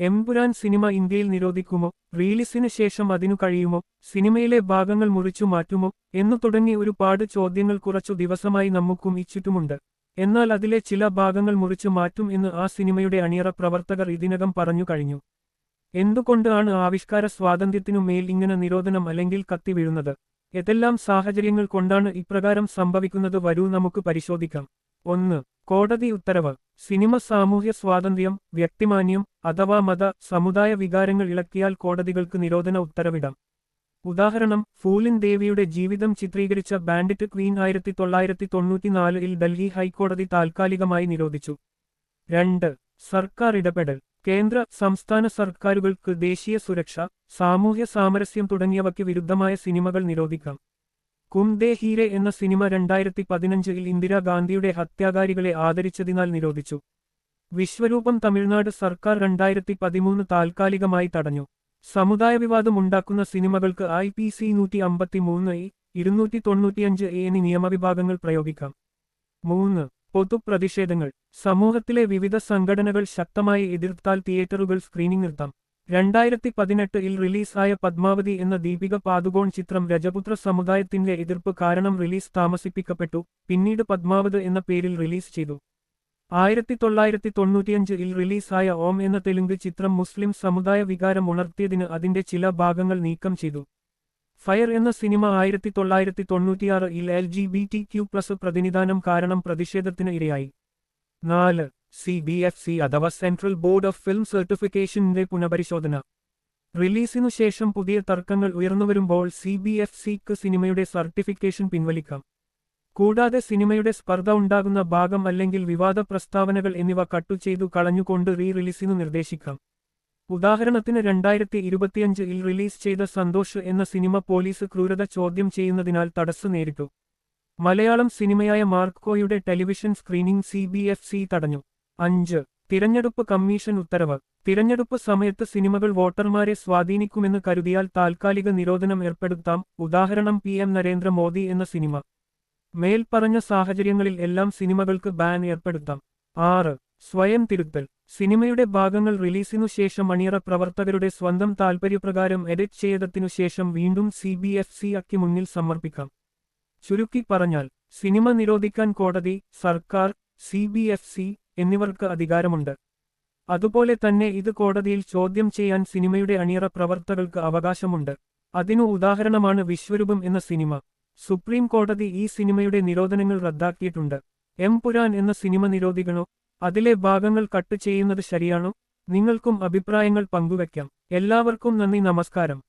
Empuraan cinema ഇന്ത്യയിൽ നിരോധിക്കുമോ? റിലീസിന് ശേഷം അതിനു കഴിയുമോ? സിനിമയിലെ ഭാഗങ്ങൾ മുറിച്ചു മാറ്റുമോ? എന്നു തുടങ്ങി ഒരുപാട് ചോദ്യങ്ങൾ കുറച്ചു ദിവസമായി നമുക്കും ഈ ചുറ്റുമുണ്ട് എന്നാൽ അതിലെ ചില ഭാഗങ്ങൾ മുറിച്ചു മാറ്റും എന്ന് ആ സിനിമയുടെ അണിയറ പ്രവർത്തകർ ഇതിനകം പറഞ്ഞു കഴിഞ്ഞു. എന്തുകൊണ്ട് ആണ് ആവിഷ്കാര സ്വാതന്ത്ര്യത്തിനു മേൽ ഇങ്ങനെ നിരോധനം അല്ലെങ്കിൽ കത്തി വീഴുന്നത്? ഏതെല്ലാം സാഹചര്യങ്ങൾ കൊണ്ടാണ് ഇപ്രകാരം സംഭവിക്കുന്നത്? വരൂ നമുക്ക് പരിശോധിക്കാം. ഒന്ന്. കോടതി ഉത്തരവ്. സിനിമ സാമൂഹ്യ സ്വാതന്ത്ര്യം വ്യക്തിമാന്യം അഥവാ മത സമുദായ വികാരങ്ങൾ ഇളക്കിയാൽ കോടതികൾക്ക് നിരോധന ഉത്തരവിടാം. ഉദാഹരണം ഫൂലിൻ ദേവിയുടെ ജീവിതം ചിത്രീകരിച്ച ബാൻഡിറ്റ് ക്വീൻ ആയിരത്തി തൊള്ളായിരത്തി തൊണ്ണൂറ്റിനാലിൽ ഡൽഹി ഹൈക്കോടതി താൽക്കാലികമായി നിരോധിച്ചു. രണ്ട്. സർക്കാർ ഇടപെടൽ. കേന്ദ്ര സംസ്ഥാന സർക്കാരുകൾക്ക് ദേശീയ സുരക്ഷ സാമൂഹ്യ സാമരസ്യം തുടങ്ങിയവയ്ക്ക് വിരുദ്ധമായ സിനിമകൾ നിരോധിക്കാം. കും ദേ ഹീരെ എന്ന സിനിമ രണ്ടായിരത്തി പതിനഞ്ചിൽ ഇന്ദിരാഗാന്ധിയുടെ ഹത്യാകാരികളെ ആദരിച്ചതിനാൽ നിരോധിച്ചു. വിശ്വരൂപം തമിഴ്നാട് സർക്കാർ രണ്ടായിരത്തി പതിമൂന്ന് താൽക്കാലികമായി തടഞ്ഞു. സമുദായ വിവാദമുണ്ടാക്കുന്ന സിനിമകൾക്ക് ഐ പി സി നൂറ്റി അമ്പത്തിമൂന്ന് ഇ ഇരുന്നൂറ്റി തൊണ്ണൂറ്റിയഞ്ച് എ എന്നീ നിയമവിഭാഗങ്ങൾ പ്രയോഗിക്കാം. മൂന്ന്. പൊതുപ്രതിഷേധങ്ങൾ. സമൂഹത്തിലെ വിവിധ സംഘടനകൾ ശക്തമായി എതിർത്താൽ തിയേറ്ററുകൾ സ്ക്രീനിംഗ് നിർത്താം. രണ്ടായിരത്തി പതിനെട്ടിൽ റിലീസായ പത്മാവതി എന്ന ദീപിക പാതുകോൺ ചിത്രം രജപുത്ര സമുദായത്തിന്റെ എതിർപ്പ് കാരണം റിലീസ് താമസിപ്പിക്കപ്പെട്ടു പിന്നീട് പത്മാവത് എന്ന പേരിൽ റിലീസ് ചെയ്തു. ആയിരത്തി തൊള്ളായിരത്തി തൊണ്ണൂറ്റിയഞ്ചിൽ റിലീസായ ഓം എന്ന തെലുങ്ക് ചിത്രം മുസ്ലിം സമുദായ വികാരം ഉണർത്തിയതിന് അതിന്റെ ചില ഭാഗങ്ങൾ നീക്കം ചെയ്തു. ഫയർ എന്ന സിനിമ ആയിരത്തി തൊള്ളായിരത്തി തൊണ്ണൂറ്റിയാറിൽ L G B T Q plus പ്രതിനിധാനം കാരണം പ്രതിഷേധത്തിന് ഇരയായി. നാല് സി ബി എഫ് സി അഥവാ സെൻട്രൽ ബോർഡ് ഓഫ് ഫിലിം സർട്ടിഫിക്കേഷന്റെ പുനഃപരിശോധന. റിലീസിനു ശേഷം പുതിയ തർക്കങ്ങൾ ഉയർന്നുവരുമ്പോൾ സി ബി എഫ് സിക്ക് സിനിമയുടെ സർട്ടിഫിക്കേഷൻ പിൻവലിക്കാം. കൂടാതെ സിനിമയുടെ സ്പർദ്ധ ഉണ്ടാകുന്ന ഭാഗം അല്ലെങ്കിൽ വിവാദ പ്രസ്താവനകൾ എന്നിവ കട്ടു ചെയ്തു കളഞ്ഞുകൊണ്ട് റീ റിലീസിനു നിർദ്ദേശിക്കാം. ഉദാഹരണത്തിന് രണ്ടായിരത്തി ഇരുപത്തിയഞ്ചിൽ റിലീസ് ചെയ്ത സന്തോഷ് എന്ന സിനിമ പോലീസ് ക്രൂരത ചോദ്യം ചെയ്യുന്നതിനാൽ തടസ്സം നേരിട്ടു. മലയാളം സിനിമയായ മാർക്കോയുടെ ടെലിവിഷൻ സ്ക്രീനിംഗ് സി തടഞ്ഞു. അഞ്ച്. തിരഞ്ഞെടുപ്പ് കമ്മീഷൻ ഉത്തരവ്. തിരഞ്ഞെടുപ്പ് സമയത്ത് സിനിമകൾ വോട്ടർമാരെ സ്വാധീനിക്കുമെന്ന് കരുതിയാൽ താൽക്കാലിക നിരോധനം ഏർപ്പെടുത്താം. ഉദാഹരണം പി എം നരേന്ദ്രമോദി എന്ന സിനിമ. മേൽപ്പറഞ്ഞ സാഹചര്യങ്ങളിൽ എല്ലാം സിനിമകൾക്ക് ബാൻ ഏർപ്പെടുത്താം. ആറ്. സ്വയം തിരുത്തൽ. സിനിമയുടെ ഭാഗങ്ങൾ റിലീസിനു ശേഷം അണിയറ പ്രവർത്തകരുടെ സ്വന്തം താൽപര്യപ്രകാരം എഡിറ്റ് ചെയ്തതിനു ശേഷം വീണ്ടും സി ബി എഫ് സി അക്കി മുന്നിൽ സമർപ്പിക്കാം. ചുരുക്കി പറഞ്ഞാൽ സിനിമ നിരോധിക്കാൻ കോടതി സർക്കാർ സി ബി എഫ് സി എന്നിവർക്ക് അധികാരമുണ്ട്. അതുപോലെ തന്നെ ഇത് കോടതിയിൽ ചോദ്യം ചെയ്യാൻ സിനിമയുടെ അണിയറ പ്രവർത്തകർക്ക് അവകാശമുണ്ട്. അതിനു ഉദാഹരണമാണ് വിശ്വരൂപം എന്ന സിനിമ. സുപ്രീം കോടതി ഈ സിനിമയുടെ നിരോധനങ്ങൾ റദ്ദാക്കിയിട്ടുണ്ട്. എം പുരാൻ എന്ന സിനിമ നിരോധിക്കണോ? അതിലെ ഭാഗങ്ങൾ കട്ട് ചെയ്യുന്നത് ശരിയാണോ? നിങ്ങൾക്കും അഭിപ്രായങ്ങൾ പങ്കുവയ്ക്കാം. എല്ലാവർക്കും നന്ദി നമസ്കാരം.